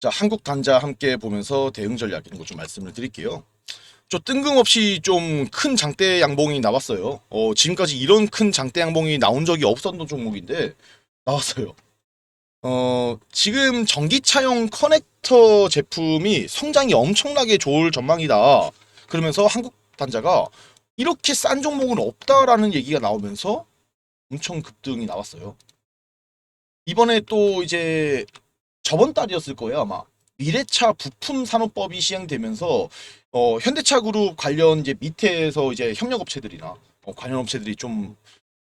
자, 한국 단자 함께 보면서 대응 전략 이런 거 좀 말씀을 드릴게요. 저 뜬금없이 좀 큰 장대 양봉이 나왔어요. 어, 지금까지 이런 큰 장대 양봉이 나온 적이 없었던 종목인데 나왔어요. 어, 지금 전기차용 커넥터 제품이 성장이 엄청나게 좋을 전망이다. 그러면서 한국 단자가 이렇게 싼 종목은 없다라는 얘기가 나오면서 엄청 급등이 나왔어요. 이번에 또 이제 저번 달이었을 거예요 아마 미래차 부품 산업법이 시행되면서 어, 현대차 그룹 관련 이제 밑에서 이제 협력업체들이나 어, 관련 업체들이 좀,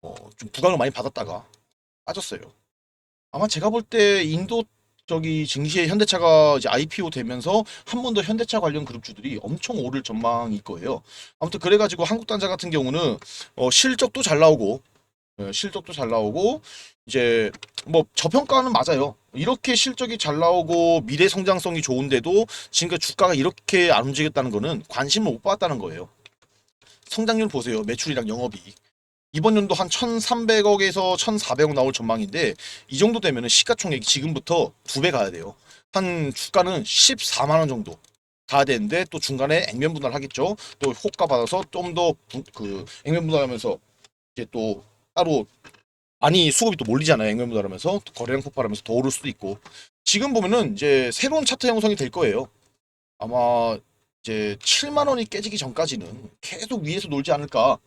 어, 좀 부강을 많이 받았다가 빠졌어요. 아마 제가 볼 때 인도 저기 증시에 현대차가 이제 IPO 되면서 한 번 더 현대차 관련 그룹주들이 엄청 오를 전망일 거예요. 아무튼 그래가지고 한국 단자 같은 경우는 어, 실적도 잘 나오고 예, 실적도 잘 나오고 이제 뭐 저평가는 맞아요. 이렇게 실적이 잘 나오고 미래 성장성이 좋은데도 지금까지 주가가 이렇게 안 움직였다는 거는 관심을 못 받았다는 거예요. 성장률 보세요. 매출이랑 영업이익. 이번 연도 한 1,300억에서 1,400억 나올 전망인데 이 정도 되면은 시가총액이 지금부터 두 배 가야 돼요. 한 주가는 14만 원 정도 가야 되는데 또 중간에 액면 분할 하겠죠. 또 호가 받아서 좀 더 그 액면 분할하면서 이제 또 따로 아니 수급이 또 몰리잖아요. 액면 분할하면서. 또 거래량 폭발하면서 더 오를 수도 있고. 지금 보면은 이제 새로운 차트 형성이 될 거예요. 아마 이제 7만 원이 깨지기 전까지는 계속 위에서 놀지 않을까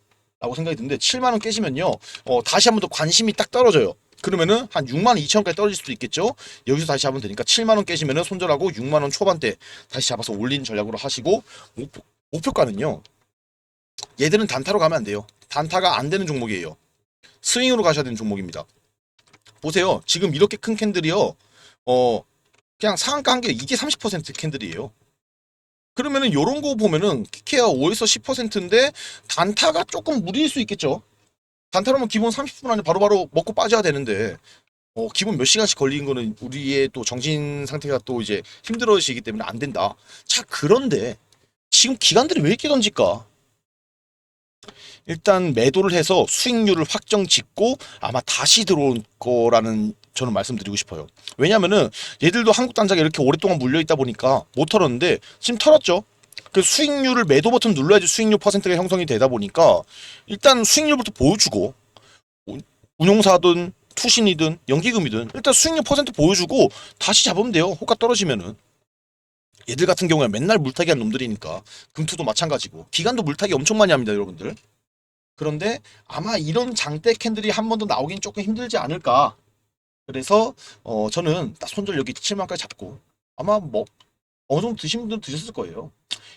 라고 생각이 드는데 7만 원 깨지면요 어, 다시 한번 더 관심이 딱 떨어져요. 그러면은 한 6만 2천 원까지 떨어질 수도 있겠죠? 여기서 다시 잡으면 되니까 7만 원 깨지면은 손절하고 6만 원 초반대 다시 잡아서 올린 전략으로 하시고 목표, 목표가는요 얘들은 단타로 가면 안 돼요. 단타가 안 되는 종목이에요 스윙으로 가셔야 되는 종목입니다 보세요 지금 이렇게 큰 캔들이요 어 그냥 상한가 한 개 이게 30% 캔들이에요 그러면은 요런 거 보면은 키케아 5에서 10%인데 단타가 조금 무리일 수 있겠죠. 단타라면 기본 30분 안에 바로 바로 먹고 빠져야 되는데 어, 기본 몇 시간씩 걸리는 거는 우리의 또 정신 상태가 또 이제 힘들어지기 때문에 안 된다. 자 그런데 지금 기관들이 왜 이렇게 던질까? 일단 매도를 해서 수익률을 확정 짓고 아마 다시 들어올 거라는 저는 말씀드리고 싶어요. 왜냐면은 얘들도 한국 단자가 이렇게 오랫동안 물려 있다 보니까 못 털었는데 지금 털었죠. 그 수익률을 매도 버튼 눌러야지 수익률 퍼센트가 형성이 되다 보니까 일단 수익률부터 보여주고 운- 운용사든 투신이든 연기금이든 일단 수익률 퍼센트 보여주고 다시 잡으면 돼요. 호가 떨어지면은 얘들 같은 경우에 맨날 물타기 한 놈들이니까 금투도 마찬가지고 기간도 물타기 엄청 많이 합니다, 여러분들. 그런데 아마 이런 장대 캔들이 한 번 더 나오긴 조금 힘들지 않을까. 그래서 어 저는 딱 손절 여기 7만까지 잡고 아마 뭐 어느 정도 드신 분들은 드셨을 거예요.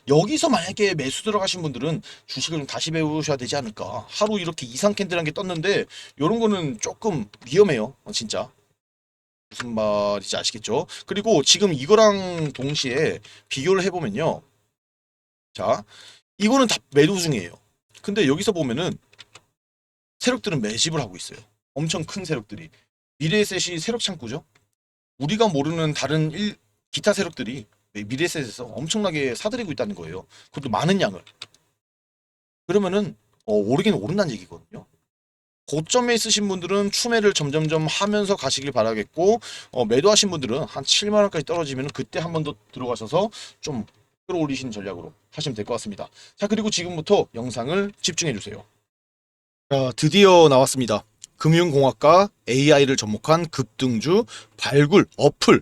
여기서 만약에 매수 들어가신 분들은 주식을 좀 다시 배우셔야 되지 않을까. 하루 이렇게 이상 캔들한 게 떴는데 이런 거는 조금 위험해요. 어, 진짜. 무슨 말인지 아시겠죠? 그리고 지금 이거랑 동시에 비교를 해보면요. 자, 이거는 다 매도 중이에요. 근데 여기서 보면은 세력들은 매집을 하고 있어요. 엄청 큰 세력들이. 미래에셋이 세력 창구죠. 우리가 모르는 다른 일, 기타 세력들이 미래에셋에서 엄청나게 사들이고 있다는 거예요. 그것도 많은 양을. 그러면은 어, 오르긴 오른다는 얘기거든요. 고점에 있으신 분들은 추매를 점점점 하면서 가시길 바라겠고 어, 매도하신 분들은 한 7만 원까지 떨어지면 그때 한 번 더 들어가셔서 좀 끌어올리신 전략으로 하시면 될 것 같습니다. 자 그리고 지금부터 영상을 집중해 주세요. 자 드디어 나왔습니다. 금융공학과 AI를 접목한 급등주 발굴 어플